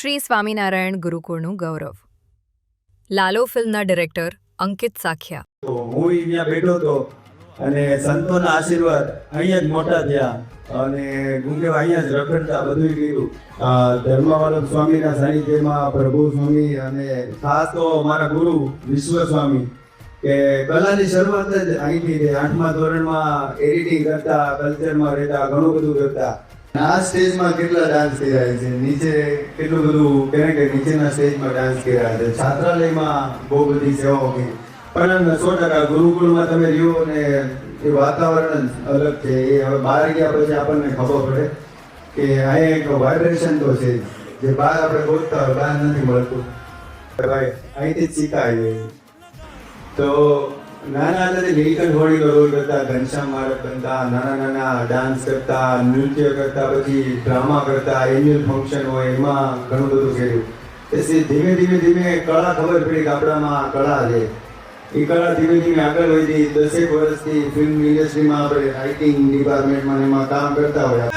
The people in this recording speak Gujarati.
શ્રી સ્વામિનારાયણ ગુરુકુળનું ગૌરવ. લાલો ફિલ્મના ડિરેક્ટર અંકિત સાખિયા. હું અહીંયા બેઠો હતો અને સંતોના આશીર્વાદ અહીંયા જ મોટા થયા અને ગુંગેવા અહીંયા જ રખડતા બધું કર્યું. આ સ્વામીના સાનિધ્યમાં પ્રભુ સ્વામી અને ખાસ તો મારા ગુરુ વિશ્વ સ્વામી કે કલાની શરૂઆત જ અહીંથી આઠમા ધોરણમાં એડિટિંગ કરતા, કલ્ચરમાં રહેતા, ઘણું બધું કરતા. આ સ્ટેજમાં કેટલા ડાન્સ કર્યા છે? નીચે કેટલું બધું કહે કે નીચેના સ્ટેજમાં ડાન્સ કર્યા છે. છાત્રાલયમાં બહુ બધી સેવાઓ કરી. પણ સો ટકા ગુરુકુળમાં તમે રહ્યો ને એ વાતાવરણ અલગ છે. એ હવે બહાર ગયા પછી આપણને ખબર પડે કે અહીંયા એક વાઇબ્રેશન તો છે જે. બહાર આપણે ગોતતા હોય, બહાર નથી મળતું. ભાઈ, અહીંથી જ શીખાય તો નાના હતા નીલકંઠ હોળીનો રોલ કરતા, ઘનશ્યામ બનતા નાના નાના ડાન્સ કરતા, નૃત્ય કરતા, પછી ડ્રામા કરતા એન્યુઅલ ફંક્શન હોય, એમાં ઘણું બધું કર્યું. પછી ધીમે ધીમે ધીમે કળા ખબર પડી કે આપણામાં કળા છે. એ કળા ધીમે ધીમે આગળ વધી દસેક વર્ષથી ફિલ્મ ઇન્ડસ્ટ્રીમાં આપણે રાઇટિંગ ડિપાર્ટમેન્ટમાં એમાં કામ કરતા હોય.